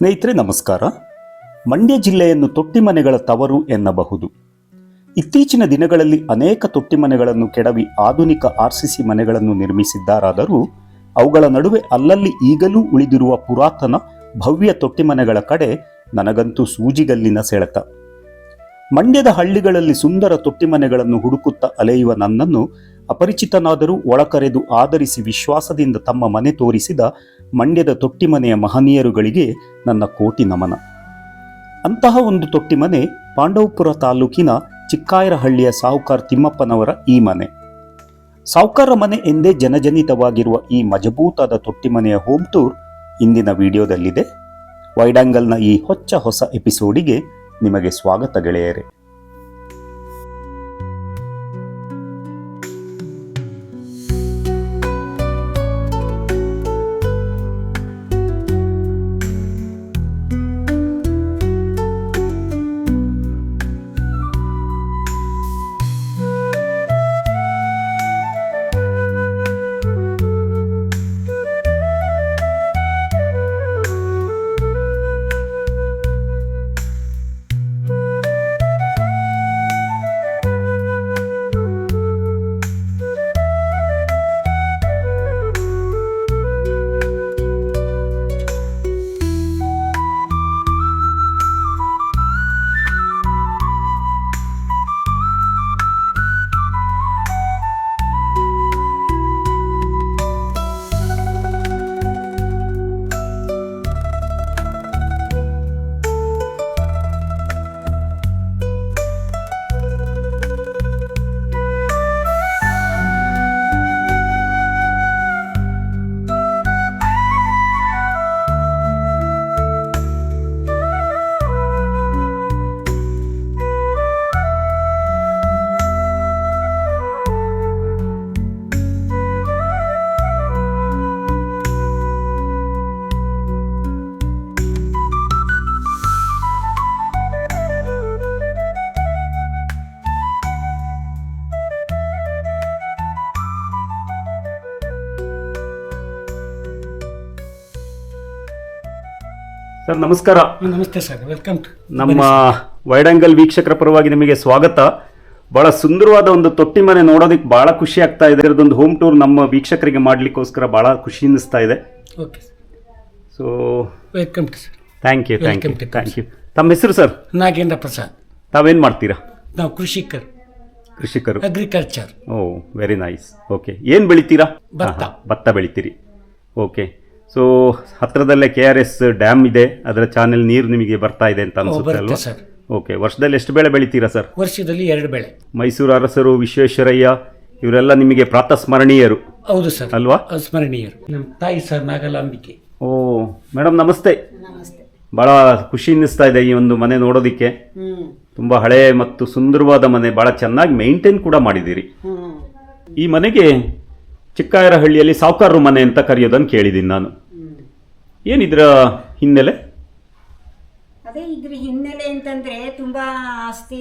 ಸ್ನೇಹಿತರೆ, ನಮಸ್ಕಾರ. ಮಂಡ್ಯ ಜಿಲ್ಲೆಯನ್ನು ತೊಟ್ಟಿಮನೆಗಳ ತವರು ಎನ್ನಬಹುದು. ಇತ್ತೀಚಿನ ದಿನಗಳಲ್ಲಿ ಅನೇಕ ತೊಟ್ಟಿಮನೆಗಳನ್ನು ಕೆಡವಿ ಆಧುನಿಕ ಆರ್ಸಿಸಿ ಮನೆಗಳನ್ನು ನಿರ್ಮಿಸಿದ್ದಾರಾದರೂ, ಅವುಗಳ ನಡುವೆ ಅಲ್ಲಲ್ಲಿ ಈಗಲೂ ಉಳಿದಿರುವ ಪುರಾತನ ಭವ್ಯ ತೊಟ್ಟಿಮನೆಗಳ ಕಡೆ ನನಗಂತೂ ಸೂಜಿಗಲ್ಲಿನ ಸೆಳೆತ. ಮಂಡ್ಯದ ಹಳ್ಳಿಗಳಲ್ಲಿ ಸುಂದರ ತೊಟ್ಟಿಮನೆಗಳನ್ನು ಹುಡುಕುತ್ತಾ ಅಲೆಯುವ ನನ್ನನ್ನು ಅಪರಿಚಿತನಾದರೂ ಒಳಕರೆದು ಆಧರಿಸಿ ವಿಶ್ವಾಸದಿಂದ ತಮ್ಮ ಮನೆ ತೋರಿಸಿದ ಮಂಡ್ಯದ ತೊಟ್ಟಿಮನೆಯ ಮಹನೀಯರುಗಳಿಗೆ ನನ್ನ ಕೋಟಿ ನಮನ. ಅಂತಹ ಒಂದು ತೊಟ್ಟಿಮನೆ ಪಾಂಡವಪುರ ತಾಲೂಕಿನ ಚಿಕ್ಕಾಯರಹಳ್ಳಿಯ ಸಾಹುಕಾರ್ ತಿಮ್ಮಪ್ಪನವರ ಈ ಮನೆ. ಸಾಹುಕಾರ ಮನೆ ಎಂದೇ ಜನಜನಿತವಾಗಿರುವ ಈ ಮಜಬೂತಾದ ತೊಟ್ಟಿಮನೆಯ ಹೋಮ್ ಟೂರ್ ಇಂದಿನ ವಿಡಿಯೋದಲ್ಲಿದೆ. ವೈಡಾಂಗಲ್ನ ಈ ಹೊಚ್ಚ ಹೊಸ ಎಪಿಸೋಡಿಗೆ ನಿಮಗೆ ಸ್ವಾಗತ ಗೆಳೆಯರೇ. ಸರ್ ನಮಸ್ಕಾರ. ನಮಸ್ತೆ ಸರ್ ವೆಲ್ಕಮ್ ಟು ನಮ್ಮ ವೈಡಂಗಲ್ ವೀಕ್ಷಕರ ಪರವಾಗಿ ನಿಮಗೆ ಸ್ವಾಗತ. ಬಹಳ ಸುಂದರವಾದ ಒಂದು ತೊಟ್ಟಿ ಮನೆ ನೋಡೋದಕ್ಕೆ ಬಹಳ ಖುಷಿ ಆಗ್ತಾ ಇದೆ. ಇದರದೊಂದು ಹೋಮ್ ಟೂರ್ ನಮ್ಮ ವೀಕ್ಷಕರಿಗೆ ಮಾಡ್ಲಿಕ್ಕೋಸ್ಕರ ಬಹಳ ಖುಷಿ ಅನ್ನಿಸ್ತಾ ಇದೆ. Okay so welcome to sir. Thank you thank you thank you ತಮ್ಮ ಹೆಸರು ಸರ್? ನಾಗೇಂದ್ರ ಪ್ರಸಾದ್. ತಾವೇನು ಮಾಡ್ತೀರಾ? ನಾವು ಕೃಷಿಕರು. ಕೃಷಿಕರು. Agriculture oh very nice okay ಏನು ಬೆಳಿತೀರಾ? ಭತ್ತ. ಭತ್ತ ಬೆಳಿತೀರಿ. ಓಕೆ ಸೊ ಹತ್ತಿರದಲ್ಲೇ ಕೆ ಆರ್ ಎಸ್ ಡ್ಯಾಮ್ ಇದೆ. ಅದರ ಚಾನೆಲ್ ನೀರು ನಿಮಗೆ ಬರ್ತಾ ಇದೆ ಅಂತ ಅನ್ಸುತ್ತೆ ಅಲ್ವಾ? ಸರ್. ಓಕೆ ವರ್ಷದಲ್ಲಿ ಎಷ್ಟು ಬೆಳೆ ಬೆಳಿತೀರಾ ಸರ್? ವರ್ಷದಲ್ಲಿ ಎರಡು ಬೆಳೆ. ಮೈಸೂರು ಅರಸರು ವಿಶ್ವೇಶ್ವರಯ್ಯ ಇವರೆಲ್ಲ ನಿಮಗೆ ಪ್ರಾತಸ್ಮರಣೀಯರು. ಹೌದು ಸರ್. ಅಲ್ವಾ? ಸ್ಮರಣೀಯರು ನಮ್ಮ ತಾಯಿ ಸರ್ ನಾಗಲಾಂಬಿಕೆ. ಓ ಮೇಡಮ್ ನಮಸ್ತೆ. ಬಹಳ ಖುಷಿ ಅನ್ನಿಸ್ತಾ ಇದೆ ಈ ಒಂದು ಮನೆ ನೋಡೋದಿಕ್ಕೆ. ತುಂಬಾ ಹಳೆ ಮತ್ತು ಸುಂದರವಾದ ಮನೆ. ಬಹಳ ಚೆನ್ನಾಗಿ ಮೇಂಟೈನ್ ಕೂಡ ಮಾಡಿದ್ದೀರಿ. ಈ ಮನೆಗೆ ಚಿಕ್ಕಾಯರಹಳ್ಳಿಯಲ್ಲಿ ಸಾವುಕಾರರು ಮನೆ ಅಂತ ಕರೆಯೋದನ್ನು ಕೇಳಿದ್ದೀನಿ ನಾನು. ಏನಿದ್ರ ಹಿನ್ನೆಲೆ? ಅದೇ ಇದ್ರ ಹಿನ್ನೆಲೆ ಅಂತಂದ್ರೆ ತುಂಬಾ ಆಸ್ತಿ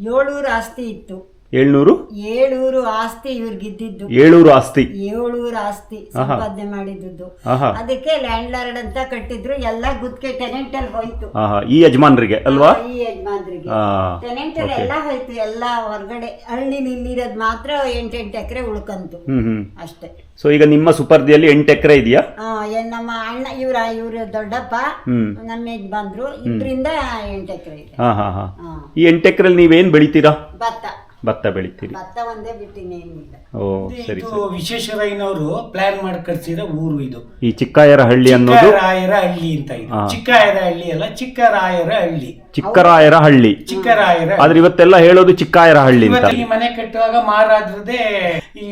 ಏಳೂರು ಆಸ್ತಿ ಇತ್ತು. ಏಳ್ನೂರು? ಏಳೂರು ಆಸ್ತಿ ಇವ್ರಿಗಿದ್ದಿದ್ದು ಏಳೂರು ಆಸ್ತಿ. ಏಳೂರು ಆಸ್ತಿ ಸಂಪಾದನೆ ಮಾಡಿದ್ದು ಆಹಾ. ಅದಕ್ಕೆ ಲ್ಯಾಂಡ್ ಲಾರ್ಡ್ ಅಂತ ಕಟ್ಟಿದ್ರು. ಎಲ್ಲ ಗುತ್ತಿಗೆ ಟೆನೆಂಟ್ ಅಲ್ಲಿ ಹೋಯ್ತು. ಆಹಾ. ಈ ಯಜಮಾನ್ರಿಗೆ ಅಲ್ವಾ? ಈ ಯಜಮಾನ್ರಿಗೆ. ಆ, ಟೆನೆಂಟ್ ಅಲ್ಲಿ ಎಲ್ಲ ಹೋಯ್ತು. ಎಲ್ಲ ಹೊರಗಡೆ ಹಳ್ಳಿ ಇಲ್ಲಿರೋದ್ ಮಾತ್ರ ಎಂಟೆಂಟು ಎಕರೆ ಉಳ್ಕಂತು. ಹ್ಮ್ ಹ್ಮ್. ಅಷ್ಟೇ. ಸೊ ಈಗ ನಿಮ್ಮ ಸುಪರ್ದಿಯಲ್ಲಿ ಎಂಟು ಎಕರೆ ಇದೆಯಾ? ಆ, ಏನ್ ನಮ್ಮ ಅಣ್ಣ ಇವ್ರ ಇವ್ರ ದೊಡ್ಡಪ್ಪ ಹ್ಮ್. ನಮ್ಮ ಯಜಮಾನ್ರು ಇಬ್ಬರಿಂದ ಎಂಟು ಎಕರೆ ಇದೆ. ಹಾ ಹಾ ಹಾ ಹಾ. ಈ ಎಂಟು ಎಕರೆಲ್ಲಿ ನೀವೇನ್ ಬೆಳಿತೀರಾ? ಭತ್ತ. ಭತ್ತ ಬೆಳಿತೀರಿ? ಭತ್ತ ಒಂದೇ ಓ ಸರಿ ಇದು ಸರಿ ವಿಶ್ವೇಶ್ವರಯ್ಯನವರು ಪ್ಲಾನ್ ಮಾಡಿ ಕಟ್ಸಿರೋ ಊರು ಇದು. ಈ ಚಿಕ್ಕಾಯರ ಹಳ್ಳಿ ಅನ್ನೋದು? ಚಿಕ್ಕರಾಯರ ಹಳ್ಳಿ ಅಂತ ಇದು. ಹಾ. ಚಿಕ್ಕರಾಯರ ಹಳ್ಳಿ ಅಲ್ಲ ಚಿಕ್ಕರಾಯರ ಹಳ್ಳಿ. ಚಿಕ್ಕರಾಯರ ಹಳ್ಳಿ. ಚಿಕ್ಕರಾಯರ ಆದ್ರೆ ಇವತ್ತೆಲ್ಲ ಹೇಳೋದು ಚಿಕ್ಕಾಯರಹಳ್ಳಿ ಅಂತ. ಇವತ್ತು ಈ ಮನೆ ಕಟ್ಟುವಾಗ ಮಾರಾದ್ರದೇ ಈ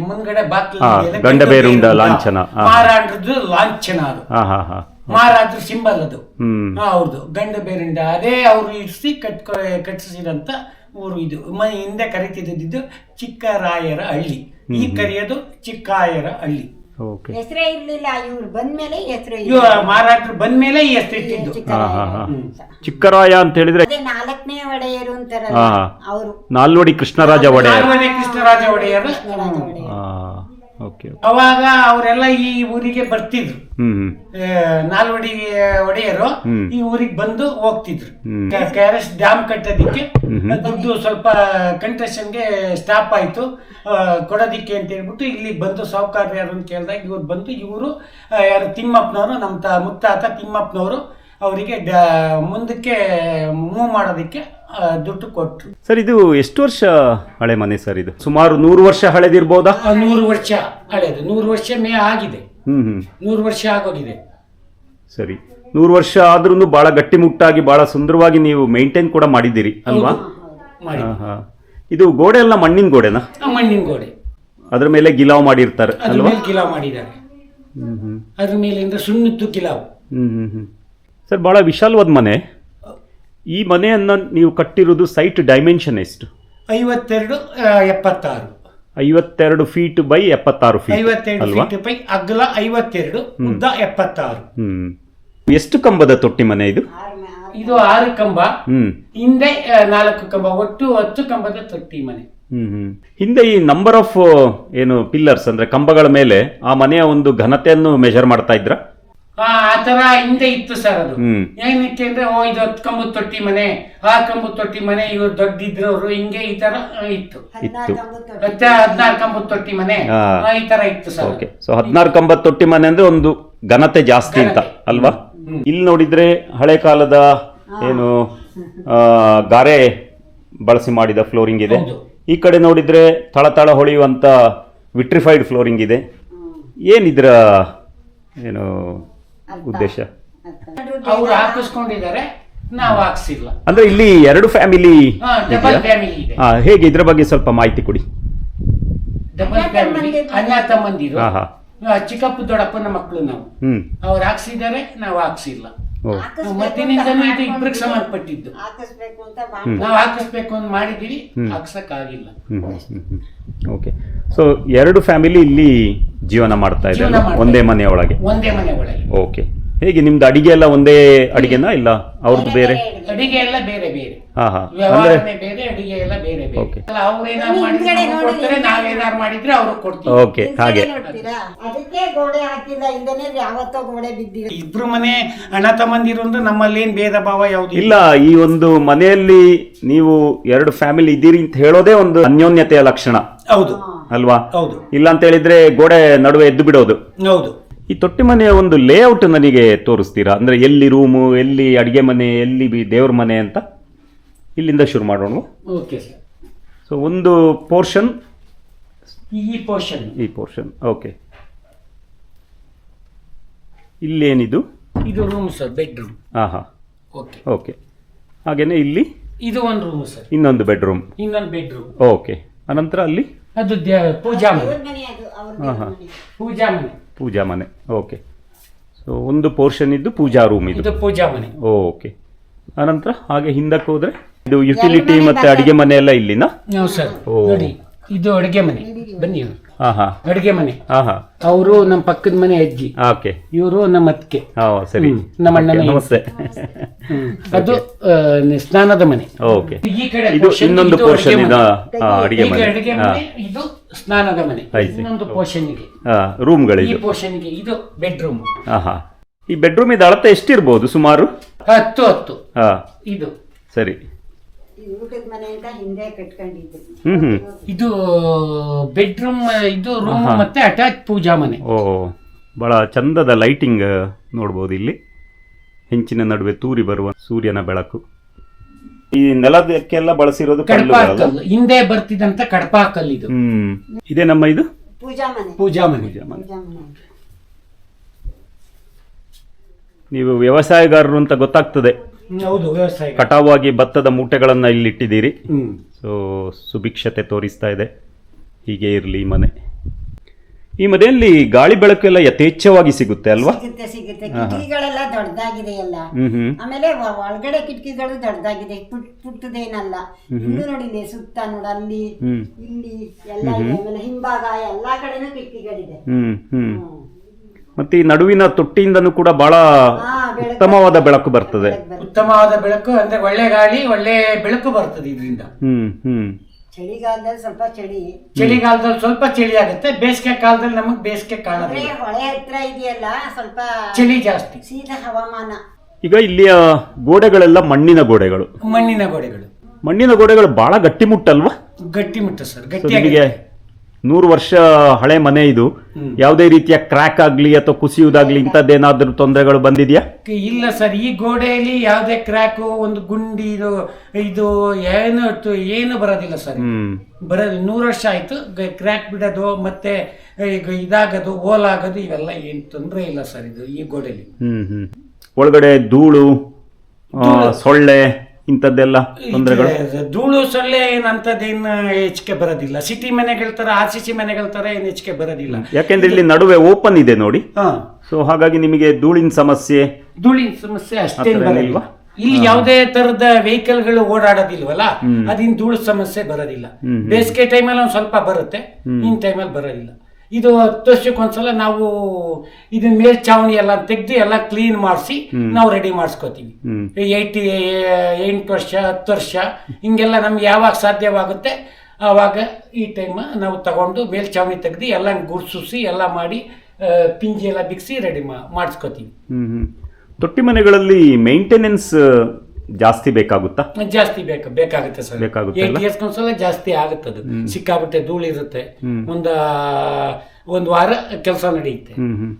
ಮುಂದ್ಗಡೆ ಬಾಕ್ಲ ಹಾ, ಗಂಡಬೇರುಂಡ ಲಾಂಛನ. ಹಾ. ಮಾರಾಡ್ರದ್ದು ಲಾಂಛನ ಅದು. ಹಾ ಹಾ ಹಾ. ಮಾರಾದ್ರ ಸಿಂಬಲ್ ಅದು. ಅವ್ರದ್ದು ಗಂಡ ಬೇರಿಂದ ಅದೇ ಅವರು ಇರಿಸಿ ಕಟ್ಕೊ ಕಟ್ಟಿಸಿದಂತ ಊರು ಇದು. ಮನೆ ಹಿಂದೆ ಕರೀತಿದ್ದು ಚಿಕ್ಕರಾಯರ ಹಳ್ಳಿ. ಈ ಕರೆಯೋದು ಚಿಕ್ಕಾಯರ ಹಳ್ಳಿ. ಓಕೆ. ಹೆಸರೇ ಇರ್ಲಿಲ್ಲ ಇವ್ರು ಬಂದ್ಮೇಲೆ ಹೆಸರು ಇವ ಮಾರಾಟರು ಬಂದ್ಮೇಲೆ ಈ ಹೆಸರು ಇಟ್ಟಿದ್ದು. ಚಿಕ್ಕರಾಯ. ಅಂತ ಹೇಳಿದ್ರೆ ನಾಲ್ಕನೇ ಒಡೆಯರು ಅಂತಾರಲ್ಲ. ಅವರು. ನಾಲ್ವಡಿ ಕೃಷ್ಣರಾಜ ಒಡೆಯರ್. ನಾಲ್ವಡಿ ಕೃಷ್ಣರಾಜ ಒಡೆಯರು. ಅವಾಗ ಅವರೆಲ್ಲ ಈ ಊರಿಗೆ ಬರ್ತಿದ್ರು. ನಾಲ್ವಡಿ ಒಡೆಯರು ಈ ಊರಿಗೆ ಬಂದು ಹೋಗ್ತಿದ್ರು. ಆರ್ ಎಸ್ ಡ್ಯಾಮ್ ಕಟ್ಟೋದಿಕ್ಕೆ. ದುಡ್ಡು ಸ್ವಲ್ಪ ಕಂಟ್ರಕ್ಷನ್ಗೆ ಸ್ಟಾಪ್ ಆಯ್ತು. ಕೊಡೋದಿಕ್ಕೆ ಅಂತ ಹೇಳ್ಬಿಟ್ಟು ಇಲ್ಲಿ ಬಂದು ಸಾಹುಕಾರ ಯಾರು ಅಂತ ಕೇಳಿದಾಗ ಇವ್ರು ಬಂದು ಇವರು ಯಾರು ತಿಮ್ಮಪ್ಪನವರು ನಮ್ಮ ತ ಮುತ್ತಾತ ತಿಮ್ಮಪ್ಪನವರು ಅವರಿಗೆ ಮುಂದಕ್ಕೆ ಮೂವ್ ಮಾಡೋದಕ್ಕೆ ದುಡ್ಡು ಕೊಟ್ಟರು ಸರ್ ಇದು ಎಷ್ಟು ವರ್ಷ ಹಳೆ ಮನೆ ಸರ್ ಇದು? ಸುಮಾರು ನೂರು ವರ್ಷ ಹಳೆದಿರ್ಬೋದಾ? ನೂರು ವರ್ಷ ಹಳೆದು. ನೂರು ವರ್ಷ ಮೇ ಆಗಿದೆ. ಹ್ಮ್ ಹ್ಮ್. ನೂರು ವರ್ಷ ಆಗೋಗಿದೆ. ಸರಿ. ನೂರು ವರ್ಷ ಆದ್ರೂ ಬಹಳ ಗಟ್ಟಿಮುಟ್ಟಾಗಿ ಬಹಳ ಸುಂದರವಾಗಿ ನೀವು ಮೇಂಟೈನ್ ಕೂಡ ಮಾಡಿದ್ದೀರಿ ಅಲ್ವಾ? ಮಾಡಿ ಹಾ, ಹಾ. ಇದು ಗೋಡೆ ಎಲ್ಲ ಮಣ್ಣಿನ ಗೋಡೆನಾ? ಆ ಮಣ್ಣಿನ ಗೋಡೆ. ಅದ್ರ ಮೇಲೆ ಗಿಲಾವ್ ಮಾಡಿರ್ತಾರೆ ಅದ್ರ ಅಲ್ವಾ? ಮೇಲೆ ಗಿಲಾವ್ ಮಾಡಿದ್ದಾರೆ. ಹ್ಮ್ ಹ್ಮ್. ಅದ್ರ ಮೇಲಿಂದ ಸುಣ್ಣದ್ದು ಗಿಲಾವ್. ಹ್ಮ್ ಹ್ಮ್ ಹ್ಮ್. ಸರ್ ಭಾಳ ವಿಶಾಲವಾದ ಮನೆ. ಈ ಮನೆಯನ್ನ ನೀವು ಕಟ್ಟಿರೋದು ಸೈಟ್ ಡೈಮೆನ್ಷನ್ ಎಷ್ಟು? ಐವತ್ತೆರಡು ಎಪ್ಪತ್ತಾರು. ಐವತ್ತೆರಡು ಫೀಟ್ ಬೈ ಎಪ್ಪತ್ತಾರು ಫೀಟ್ ಐವತ್ತೆರಡು ಅಲ್ವಾ? ಫೀಟ್ ಪೈ ಅಗಲ ಐವತ್ತೆರಡು ಉದ್ದ ಎಪ್ಪತ್ತಾರು. ಹ್ಮ್. ಎಷ್ಟು ಕಂಬದ ತೊಟ್ಟಿ ಮನೆ ಇದು? ಇದು ಆರು ಕಂಬ. ಹ್ಮ್. ಹಿಂದೆ ಆ, ನಾಲ್ಕು ಕಂಬ ಒಟ್ಟು ಹತ್ತು ಕಂಬದ ತೊಟ್ಟಿ ಮನೆ. ಹ್ಮ್ ಹ್ಮ್. ಹಿಂದೆ ಈ ನಂಬರ್ ಆಫ್ ಏನು ಪಿಲ್ಲರ್ಸ್ ಅಂದ್ರೆ ಕಂಬಗಳ ಮೇಲೆ ಆ ಮನೆಯ ಒಂದು ಘನತೆಯನ್ನು ಮೆಜರ್ ಮಾಡ್ತಾ ಇದ್ರ? ಆ ಆ ತರ ಹಿಂದೆ ಇತ್ತು ಸರ್ ಅದು. ಏನಕ್ಕೆ ಅಂದ್ರೆ ಓ ಇದು ಹತ್ತು ಕಂಬು ತೊಟ್ಟಿ ಮನೆ ಆ ಕಂಬು ತೊಟ್ಟಿ ಮನೆ ಇವ್ರು ದೊಡ್ಡಿದ್ರವ್ರು ಹಿಂಗೆ ಈ ತರ ಇತ್ತು. ಇತ್ತು. ಹತ್ತ ಹದಿನಾರು ಕಂಬ ತೊಟ್ಟಿ ಮನೆ ಈ ತರ ಇತ್ತು ಸರ್ ಓಕೆ. ಸೊ ಹದಿನಾರು ಕಂಬ ತೊಟ್ಟಿ ಮನೆ ಅಂದ್ರೆ ಒಂದು ಘನತೆ ಜಾಸ್ತಿ ಅಂತ ಅಲ್ವಾ? ಇಲ್ಲಿ ನೋಡಿದ್ರೆ ಹಳೆ ಕಾಲದ ಏನು ಆ, ಗಾರೆ ಬಳಸಿ ಮಾಡಿದ ಫ್ಲೋರಿಂಗ್ ಇದೆ. ಈ ಕಡೆ ನೋಡಿದ್ರೆ ತಳತಳ ಹೊಳೆಯುವಂತ ವಿಟ್ರಿಫೈಡ್ ಫ್ಲೋರಿಂಗ್ ಇದೆ. ಏನಿದ್ರ ಏನು ಉದ್ದೇಶ. ಅವ್ರು ಹಾಕಿಸ್ಕೊಂಡಿದ್ದಾರೆ ನಾವು ಹಾಕ್ಸಿಲ್ಲ. ಅಂದ್ರೆ ಇಲ್ಲಿ ಎರಡು ಫ್ಯಾಮಿಲಿ ಡಬಲ್ ಫ್ಯಾಮಿಲಿ ಇದೆ. ಹೇಗೆ ಇದ್ರ ಬಗ್ಗೆ ಸ್ವಲ್ಪ ಮಾಹಿತಿ ಕೊಡಿ. ಡಬಲ್ ಅಣ್ಣ ಫ್ಯಾಮಿಲಿ ತಮ್ಮಂದಿರು. ಅಣ್ಣ ತಮ್ಮಂದಿರು. ಹಾ ಚಿಕ್ಕಪ್ಪ ದೊಡ್ಡಪ್ಪನ ಮಕ್ಕಳು ನಾವು. ಹ್ಮ್. ಅವ್ರು ಹಾಕ್ಸಿದ್ದಾರೆ ನಾವು ಹಾಕ್ಸಿಲ್ಲ. ಓ. ಮತ್ತಿನಿಂದನೂ ಇದು ಇಬ್ರಿಗೆ ಸಂಬಂಧಪಟ್ಟಿದ್ದು. ನಾವು ಹಾಕಿಸ್ಬೇಕು ಅಂತ ಮಾಡಿದೀವಿ ಹಾಕ್ಸಕ್ ಆಗಿಲ್ಲ ಹ್ಮ್ ಓಕೆ ಸೊ ಎರಡು ಫ್ಯಾಮಿಲಿ ಇಲ್ಲಿ ಜೀವನ ಮಾಡ್ತಾ ಇದೆ ಜೀವನ ಮಾಡ್ತಾ ಒಂದೇ ಇದೆ. ಮನೆಯೊಳಗೆ ಒಂದೇ ಮನೆ ಒಳಗೆ. ಓಕೆ. ಹೇಗೆ ನಿಮ್ದು ಅಡಿಗೆ ಎಲ್ಲ ಒಂದೇ ಅಡಿಗೆನಾ ಇಲ್ಲ? ಅವ್ರದ್ದು ಬೇರೆ? ಅಡಿಗೆ ಎಲ್ಲ ಬೇರೆ ಬೇರೆ. ಹಾ ಹಾ. ಅಂದ್ರೆ ವ್ಯವಹಾರನೇ ಬೇರೆ ಅಡಿಗೆ ಎಲ್ಲ ಬೇರೆ ಬೇರೆ. Okay. ಅಲ್ಲ ಅವ್ರೇನಾರು ಮಾಡಿದ್ರೆ ಹಿಂದ್ಗಡೆ ನಮ್ಗೆ ಕೊಡ್ತಾರೆ ನಾವೇನಾರು ಮಾಡಿದ್ರೆ ಅವರು ಕೊಡ್ತೀವಿ. ಓಕೆ ಹಾಗೆ. ನೋಡ್ತೀರಾ? ಅದಕ್ಕೆ ಗೋಡೆ ಹಾಕಿಲ್ಲ ಇಂದನೇ ಯಾವತ್ತೋ ಗೋಡೆ ಬಿದ್ದಿದೆ. ಇಬ್ರು ಮನೆ ಅಣ್ಣ ತಮ್ಮಂದಿರು ಅಂದ್ರೆ ನಮ್ಮಲ್ಲಿ ಏನ್ ಭೇದ ಭಾವ ಯಾವ್ದು ಇಲ್ಲ? ಈ ಒಂದು ಮನೆಯಲ್ಲಿ ನೀವು ಎರಡು ಫ್ಯಾಮಿಲಿ ಇದ್ದೀರಿ ಅಂತ ಹೇಳೋದೇ ಒಂದು ಅನ್ಯೋನ್ಯತೆಯ ಲಕ್ಷಣ. ಹೌದು. ಅಲ್ವಾ? ಹೌದು. ಇಲ್ಲ ಅಂತ ಹೇಳಿದ್ರೆ ಗೋಡೆ ನಡುವೆ ಎದ್ದು ಬಿಡೋದು. ಹೌದು. ಈ ತೊಟ್ಟಿ ಮನೆಯ ಒಂದು ಲೇಔಟ್ ನನಗೆ ತೋರಿಸ್ತೀರಾ? ಅಂದ್ರೆ ಎಲ್ಲಿ ರೂಮು ಎಲ್ಲಿ ಅಡಿಗೆ ಮನೆ ಎಲ್ಲಿ ಬಿ- ದೇವ್ರ ಮನೆ ಅಂತ? ಇಲ್ಲಿಂದ ಶುರು ಮಾಡೋಣ. ಓಕೆ ಸರ್ ಸೊ ಒಂದು ಪೋರ್ಷನ್ ಈ ಪೋರ್ಷನ್ ಈ ಪೋರ್ಷನ್ ಓಕೆ ಇಲ್ಲೇನಿದು? ಇದು ರೂಮ್ ಸರ್ ಬೆಡ್ರೂಮ್ ಹಾಂ ಹಾಂ ಓಕೆ ಓಕೆ ಹಾಗೇನೆ ಇಲ್ಲಿ? ಇದು ಒಂದು ರೂಮ್ ಸರ್ ಇನ್ನೊಂದು ಬೆಡ್ರೂಮ್ ಇನ್ನೊಂದು ಬೆಡ್ರೂಮ್ ಓಕೆ ಅನಂತರ ಅಲ್ಲಿ? ಅದು ಪೂಜಾ ಮನೆ. ಹಾ, ಹಾ. ಪೂಜಾ ಮನೆ. ಪೂಜಾ ಮನೆ. ಓಕೆ. ಸೊ ಒಂದು ಪೋರ್ಷನ್ ಇದ್ದು ಪೂಜಾ ರೂಮ್ ಇದು ಇದು ಪೂಜಾ ಮನೆ. ಓಕೆ. ಆನಂತರ ಹಾಗೆ ಹಿಂದಕ್ಕೆ ಹೋದ್ರೆ ಇದು ಯುಟಿಲಿಟಿ ಮತ್ತೆ. ಅಡಿಗೆ ಮನೆ ಎಲ್ಲ ಇಲ್ಲಿನಾ? ಸರ್. ಓ. ನೋಡಿ. ಇದು ಅಡುಗೆ ಮನೆ. ಬನ್ನಿ ಹಾಂ ಹಾಂ ಅಡುಗೆ ಮನೆ. ಹಾ ಹಾಂ ಅವರು ನಮ್ಮ ಪಕ್ಕದ ಮನೆ ಅಜ್ಜಿ. ಓಕೆ. ಇವರು ನಮ್ಮ ಅತ್ತಿಗೆ. ಹಾಂ ಸರಿ. ನಮ್ಮ ಅಣ್ಣನ ನಮಸ್ತೆ. ಅದು ಸ್ನಾನದ ಮನೆ. ಓಕೆ. ಈ ಕಡೆ ಇದು ಇನ್ನೊಂದು ಇದು ಪೋರ್ಷನ್ ಇದ ಅಡಿಗೆ ಮನೆ. ಅಡುಗೆ ಮನೆ ಇದು ಸ್ನಾನದ ಮನೆ. ಇನ್ನೊಂದು ಪೋರ್ಷನ್ ಇದೆ ರೂಮ್ ಹಾಂ ಈ ಪೋರ್ಷನ್ ಪೋರ್ಷನ್ಗೆ ಇದು ಬೆಡ್ರೂಮ್ ಹಾ ಹಾ ಈ ಬೆಡ್ರೂಮ್ ಇದು ಅಳತೆ ಎಷ್ಟಿರ್ಬೋದು ಸುಮಾರು? ಹತ್ತು ಹತ್ತು. ಹಾ. ಇದು. ಸರಿ. ಊಟದ ಹಿಂದೆ ಹ್ಮ್ ಹ್ಮ್. ಇದು ಬೆಡ್ರೂಮ್ ಇದು ರೂಮ್ ಮತ್ತೆ ಅಟ್ಯಾಚ್ ಪೂಜಾ ಮನೆ. ಓ ಬಹಳ ಚಂದದ ಲೈಟಿಂಗ್ ನೋಡ್ಬೋದು ಇಲ್ಲಿ. ಹೆಂಚಿನ ನಡುವೆ ತೂರಿ ಬರುವ ಸೂರ್ಯನ ಬೆಳಕು. ಈ ನೆಲದಕ್ಕೆಲ್ಲ ಬಳಸಿರೋದು ಕಡಪ ಕಲ್ಲುಗಳಲ್ಲ ಕಲ್ಲು ಹಿಂದೆ ಬರ್ತಿದಂತ ಕಡಪ ಕಲ್ಲಿದು ಹ್ಮ್. ಇದೇ ನಮ್ಮ ಇದು? ಪೂಜಾ ಮನೆ. ಪೂಜಾ ಮನೆ. ಪೂಜಾ ಪೂಜಾ ಮನೆ ನೀವು ವ್ಯವಸಾಯಗಾರರು ಅಂತ ಗೊತ್ತಾಗ್ತದೆ. ಹೌದು ವ್ಯವಸಾಯ ಕಟಾವಾಗಿ ಭತ್ತದ ಮೂಟೆಗಳನ್ನ ಇಲ್ಲಿ ಇಟ್ಟಿದ್ದೀರಿ ಹ್ಮ್. ಸೊ ಸುಭಿಕ್ಷತೆ ತೋರಿಸ್ತಾ ಇದೆ. ಹೀಗೆ ಇರಲಿ ಈ ಮನೆ. ಈ ಮನೆಯಲ್ಲಿ ಗಾಳಿ ಬೆಳಕು ಎಲ್ಲ ಯಥೇಚ್ಛವಾಗಿ ಸಿಗುತ್ತೆ ಅಲ್ವಾ? ಸಿಗುತ್ತೆ ಸಿಗುತ್ತೆ. ಕಿಟಕಿಗಳೆಲ್ಲ ದೊಡ್ಡದಾಗಿದೆ ಎಲ್ಲ. ಹ್ಮ್ ಹ್ಮ್. ಆಮೇಲೆ ಒ- ಒಳಗಡೆ ಕಿಟಕಿಗಳು ದೊಡ್ಡದಾಗಿದೆ. ಪುಟ್ ಪುಟ್ಟದೇನಲ್ಲ. ನೋಡಿ ನೋಡಿದೆ ಸುತ್ತ ನೋಡ ಅಲ್ಲಿ ಹ್ಮ್. ಇಲ್ಲಿ ಎಲ್ಲ ಇದೆ. ಆಮೇಲೆ ಹಿಂಭಾಗ ಎಲ್ಲಾ ಕಡೆನೂ ಕಿಟಕಿಗಳಿದೆ. ಹ್ಮ್ ಹ್ಮ್. ಹ್ಮ್. ಮತ್ತೆ ಈ ನಡುವಿನ ತೊಟ್ಟಿಯಿಂದನೂ ಕೂಡ ಬಹಳ ಉತ್ತಮವಾದ ಬೆಳಕು ಬರ್ತದೆ. ಉತ್ತಮವಾದ ಬೆಳಕು ಅಂದ್ರೆ ಒಳ್ಳೆ ಗಾಳಿ ಒಳ್ಳೆ ಬೆಳಕು ಬರ್ತದೆ ಇದರಿಂದ. ಹ್ಮ್ ಹ್ಮ್. ಚಳಿಗಾಲದಲ್ಲಿ ಸ್ವಲ್ಪ ಚಳಿ. ಚಳಿಗಾಲದಲ್ಲಿ ಸ್ವಲ್ಪ ಚಳಿ ಆಗುತ್ತೆ. ಬೇಸಿಗೆ ಕಾಲದಲ್ಲಿ ನಮಗೆ ಬೇಸಿಗೆ ಅಂದ್ರೆ ಕಾಣೋದಿಲ್ಲ ಹೊಳೆ ಹತ್ರ ಇದೆಯಲ್ಲ ಸ್ವಲ್ಪ ಚಳಿ ಜಾಸ್ತಿ. ಶೀತ ಹವಾಮಾನ. ಈಗ ಇಲ್ಲಿಯ ಗೋಡೆಗಳೆಲ್ಲ ಮಣ್ಣಿನ ಗೋಡೆಗಳು. ಮಣ್ಣಿನ ಗೋಡೆಗಳು. ಮಣ್ಣಿನ ಗೋಡೆಗಳು ಬಹಳ ಗಟ್ಟಿಮುಟ್ಟಲ್ವಾ? ಗಟ್ಟಿಮುಟ್ಟ ಸರ್ ಗಟ್ಟಿ ನಿಮಗೆ ನೂರು ವರ್ಷ ಹಳೆ ಮನೆ ಇದು. ಯಾವುದೇ ರೀತಿಯ ಕ್ರ್ಯಾಕ್ ಆಗ್ಲಿ ಅಥವಾ ಕುಸಿಯುವುದಾಗ್ಲಿ ಇಂಥದ್ದೇನಾದ್ರೂ ತೊಂದರೆಗಳು ಬಂದಿದ್ಯಾ? ಇಲ್ಲ ಸರ್ ಈ ಗೋಡೆಯಲ್ಲಿ ಯಾವುದೇ ಕ್ರ್ಯಾಕು ಒಂದು ಗುಂಡಿ ಇದು ಇದು ಏನು ಏನು ಬರೋದಿಲ್ಲ ಸರ್. ಬರೋದು ನೂರು ವರ್ಷ ಆಯ್ತು ಕ್ರ್ಯಾಕ್ ಬಿಡೋದು ಮತ್ತೆ ಈಗ ಇದಾಗೋದು ಓಲಾಗೋದು ಇವೆಲ್ಲ ಏನು ತೊಂದರೆ ಇಲ್ಲ ಸರ್ ಇದು ಈ ಗೋಡೆಯಲ್ಲಿ ಹ್ಮ್ ಹ್ಮ್. ಒಳಗಡೆ ಧೂಳು. ಸೊಳ್ಳೆ ಇಂಥದ್ದೆಲ್ಲ ತೊಂದರೆಗಳು? ಧೂಳು ಸೊಳ್ಳೆ ಏನಂತದ್ದೇನು ಹೆಚ್ಚಿಗೆ ಬರೋದಿಲ್ಲ. ಸಿಟಿ ಮನೆಗಳ ತರ ಆರ್ ಸಿ ಸಿ ಮನೆಗಳ ತರ ಏನು ಹೆಚ್ಚಿಗೆ ಬರೋದಿಲ್ಲ. ಯಾಕೆಂದ್ರೆ ಇಲ್ಲಿ ನಡುವೆ ಓಪನ್ ಇದೆ ನೋಡಿ. ಸೊ ಹಾಗಾಗಿ ನಿಮಗೆ ಧೂಳಿನ ಸಮಸ್ಯೆ ಧೂಳಿನ ಸಮಸ್ಯೆ ಅಷ್ಟೇ ಆ ಥರ ಬರಲ್ಲ ಇಲ್ವಾ? ಇಲ್ಲಿ ಯಾವುದೇ ತರದ ವೆಹಿಕಲ್ಗಳು ಓಡಾಡೋದಿಲ್ವಲ್ಲ? ಅದಿನ್ ಧೂಳು ಸಮಸ್ಯೆ ಬರೋದಿಲ್ಲ. ಬೇಸಿಗೆ ಟೈಮಲ್ಲಿ ಒಂದು ಸ್ವಲ್ಪ ಬರುತ್ತೆ ಇನ್ ಟೈಮಲ್ಲಿ ಬರೋದಿಲ್ಲ. ಇದು ಹತ್ತು ವರ್ಷಕ್ಕೊಂದ್ಸಲ ನಾವು ಇದನ್ನ ಮೇಲ್ಚಾವಣಿ ಎಲ್ಲ ತೆಗೆದು ಎಲ್ಲ ಕ್ಲೀನ್ ಮಾಡಿಸಿ ನಾವು ರೆಡಿ ಮಾಡಿಸ್ಕೋತೀವಿ. ಏಯ್ಟಿ ಎಂಟು ವರ್ಷ ಹತ್ತು ವರ್ಷ ಹಿಂಗೆಲ್ಲ ನಮ್ಗೆ ಯಾವಾಗ ಸಾಧ್ಯವಾಗುತ್ತೆ ಆವಾಗ ಈ ಟೈಮ್ ನಾವು ತಗೊಂಡು ಮೇಲ್ಚಾವಣಿ ತೆಗ್ದು ಎಲ್ಲ ಗುಡ್ಸುಸಿ ಎಲ್ಲ ಮಾಡಿ ಪಿಂಜಿ ಎಲ್ಲ ಬಿಗಿಸಿ ರೆಡಿ ಮಾಡಿಸ್ಕೋತೀವಿ. ತೊಟ್ಟಿ ಮನೆಗಳಲ್ಲಿ ಮೇಂಟೆನೆನ್ಸ್ ಜಾಸ್ತಿ ಬೇಕಾಗುತ್ತಾ? ಜಾಸ್ತಿ ಬೇಕು ಬೇಕಾಗುತ್ತೆ ಸರ್. ಬೇಕಾಗುತ್ತೆ ಏಟ್ ಇಯರ್ಸ್ ಒಂದ್ಸಲ ಜಾಸ್ತಿ ಆಗುತ್ತೆ ಅದು ಸಿಕ್ಕಾಬಿಟ್ಟೆ ಧೂಳು ಇರುತ್ತೆ ಒಂದು ಒಂದು ವಾರ ಕೆಲಸ ನಡೆಯುತ್ತೆ.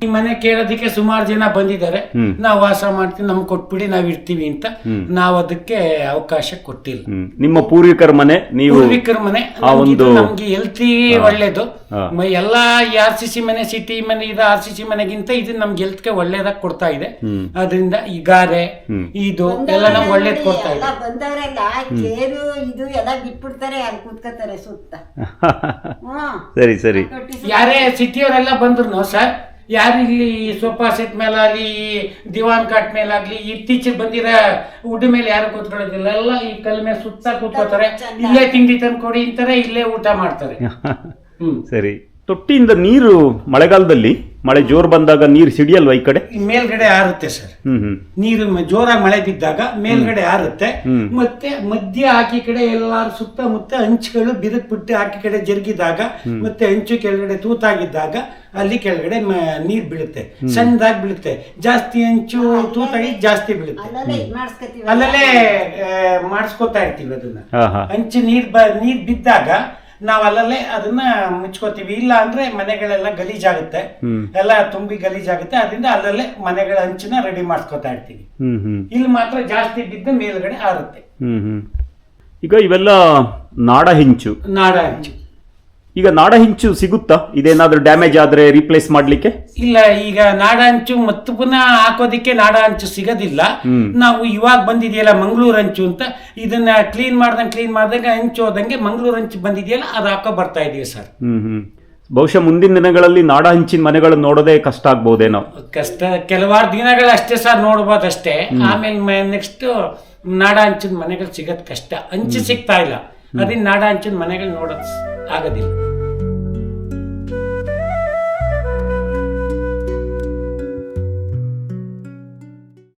ಈ ಮನೆ ಕೇಳೋದಕ್ಕೆ ಸುಮಾರು ಜನ ಬಂದಿದ್ದಾರೆ. ನಾವು ವಾಸ ಮಾಡ್ತೀವಿ ನಮ್ಗೆ ಕೊಟ್ಬಿಡಿ ನಾವು ಇರ್ತೀವಿ ಅಂತ. ನಾವು ಅದಕ್ಕೆ ಅವಕಾಶ ಕೊಟ್ಟಿಲ್ಲ. ನಿಮ್ಮ ಪೂರ್ವಿಕರ ಮನೆ ನೀವು ಪೂರ್ವಿಕರ ಮನೆ ಆ ಒಂದು- ನಮ್ಗೆ ಹೆಲ್ತಿ ಒಳ್ಳೇದು. ಎಲ್ಲಾ ಮ- ಎಲ್ಲ ಆರ್ ಸಿ ಸಿ ಮನೆ ಸಿಟಿ ಮನೆ ಇದು ಆರ್ ಸಿ ಸಿ ಮನೆಗಿಂತ ಇದು ನಮ್ಗೆ ಹೆಲ್ತ್ಗೆ ಒಳ್ಳೇದಾಗ ಕೊಡ್ತಾ ಇದೆ. ಅದರಿಂದ ಈ ಗಾರೆ ಇದು ಎಲ್ಲ ನಮ್ಗೆ ಒಳ್ಳೇದು ಕೊಡ್ತಾ ಇದೆ. ಬಂದವರೆಲ್ಲ ಇದು ಎಲ್ಲ ಬಿಟ್ಬಿಡ್ತಾರೆ ಅಲ್ಲಿ ಕೂತ್ಕೋತಾರೆ ಸುತ್ತ. ಸರಿ ಸರಿ. ಯಾರೇ ಸಿಟಿಯವರೆಲ್ಲ ಬಂದ್ರು ಸರ್? ಯಾರು ಇಲ್ಲಿ ಸೋಫಾ ಸೆಟ್ ಮೇಲಾಗ್ಲಿ ದಿವಾನ್ ಕಾಟ್ ಮೇಲಾಗ್ಲಿ ಇತ್ತೀಚೆಗೆ ಬಂದಿರೋ ಊಟ ಮೇಲೆ ಯಾರು ಕೂತ್ಕೊಳ್ಳೋದಿಲ್ಲ. ಎಲ್ಲ ಈ ಕಲ್ ಮೇಲೆ ಸುತ್ತ ಕೂತ್ಕೋತಾರೆ ಇಲ್ಲೇ ತಿಂಡಿ ತಂದು ಕೊಡಿ ಅಂತಾರೆ ಇಲ್ಲೇ ಊಟ ಮಾಡ್ತಾರೆ. ಹ್ಮ್. ಸರಿ. ತೊಟ್ಟಿಯಿಂದ ನೀರು ಮಳೆಗಾಲದಲ್ಲಿ ಮಳೆ ಜೋರು ಬಂದಾಗ ನೀರು ಸಿಡಿಯಲ್ವಾ ಈ ಕಡೆ? ಮೇಲ್ಗಡೆ ಆರುತ್ತೆ ಸರ್. ಹ್ಮ್ ಹ್ಮ್. ನೀರು ಮ- ಜೋರಾಗಿ ಮಳೆ ಬಿದ್ದಾಗ ಮೇಲ್ಗಡೆ ಆರುತ್ತೆ. ಹ್ಮ್. ಮತ್ತೆ ಮಧ್ಯ ಆಕಿ ಕಡೆ ಎಲ್ಲಾರು ಸುತ್ತಮುತ್ತ ಹಂಚುಗಳು ಬಿರುಕು ಬಿಟ್ಟು ಆಕಿ ಕಡೆ ಜರುಗಿದಾಗ ಮತ್ತೆ ಹಂಚು ಕೆಳಗಡೆ ತೂತಾಗಿದ್ದಾಗ ಅಲ್ಲಿ ಕೆಳಗಡೆ ಮ- ನೀರ್ ಬೀಳುತ್ತೆ. ಸಣ್ಣದಾಗಿ ಬೀಳುತ್ತೆ. ಜಾಸ್ತಿ ಹಂಚು ತೂತಾಗಿ ಜಾಸ್ತಿ ಬೀಳುತ್ತೆ. ಅಲ್ಲಲ್ಲೇ ಇದ್ ಮಾಡಿಸ್ಕೊತೀವಿ. ಅಲ್ಲಲ್ಲೇ ಮಾಡಿಸ್ಕೊತಾ ಇರ್ತೀವಿ ಅದನ್ನ. ಹಾ ಹಾ ಹಂಚು ನೀರ್ ಬ ನೀರ್ ಬಿದ್ದಾಗ ನಾವ್ ಅಲ್ಲಲ್ಲೇ ಅದನ್ನ ಮುಚ್ಕೋತೀವಿ. ಇಲ್ಲ ಅಂದ್ರೆ ಮನೆಗಳೆಲ್ಲ ಗಲೀಜಾಗುತ್ತೆ. ಎಲ್ಲ ತುಂಬಿ ಗಲೀಜಾಗುತ್ತೆ. ಅದರಿಂದ ಅಲ್ಲಲ್ಲೇ ಮನೆಗಳ ಹಂಚಿನ ರೆಡಿ ಮಾಡ್ಕೋತಾ ಇರ್ತೀವಿ. ಹ್ಮ್ ಹ್ಮ್. ಇಲ್ಲಿ ಮಾತ್ರ ಜಾಸ್ತಿ ಬಿದ್ದು ಮೇಲ್ಗಡೆ ಆರುತ್ತೆ. ಹ್ಮ್ ಹ್ಮ್. ಈಗ ಇವೆಲ್ಲ ನಾಡ ಹಿಂಚು. ನಾಡ ಹಂಚು. ಈಗ ನಾಡ ಹಿಂಚು ಸಿಗುತ್ತಾ? ಇದೇನಾದ್ರೂ ಡ್ಯಾಮೇಜ್ ಆದ್ರೆ ರೀಪ್ಲೇಸ್ ಮಾಡ್ಲಿಕ್ಕೆ? ಇಲ್ಲ ಈಗ ನಾಡ ಹಂಚು ಮತ್ತು ಪುನಃ ಹಾಕೋದಿಕ್ಕೆ ನಾಡ ಹಂಚು ಸಿಗೋದಿಲ್ಲ. ನಾವು ಇವಾಗ ಬಂದಿದೆಯಲ್ಲ ಮಂಗಳೂರು ಹಂಚು ಅಂತ ಇದನ್ನ ಕ್ಲೀನ್ ಮಾಡ್ದಂಗೆ ಕ್ಲೀನ್ ಮಾಡ್ದಂಗೆ ಹಂಚು ಹೋದಂಗೆ ಮಂಗಳೂರು ಹಂಚು ಬಂದಿದೆಯಲ್ಲ ಅದು ಹಾಕೋ ಬರ್ತಾ ಇದೀವಿ ಸರ್. ಹ್ಮ್ ಹ್ಮ್. ಬಹುಶಃ ಮುಂದಿನ ದಿನಗಳಲ್ಲಿ ನಾಡ ಹಂಚಿನ ಮನೆಗಳನ್ನು ನೋಡೋದೇ ಕಷ್ಟ ಆಗ್ಬಹುದೇನೋ ಕಷ್ಟ ಕೆಲವಾರು ದಿನಗಳು ಅಷ್ಟೇ ಸರ್ ನೋಡ್ಬೋದಷ್ಟೇ. ಆಮೇಲೆ ನೆಕ್ಸ್ಟ್ ನಾಡ ಹಂಚಿನ ಮನೆಗಳು ಸಿಗೋದ್ ಕಷ್ಟ. ಹಂಚು ಸಿಗ್ತಾ ಇಲ್ಲ. ಅದೇ ನಾಡ ಹಂಚಿನ ಮನೆಗಳು ನೋಡೋದು ಆಗೋದಿಲ್ಲ.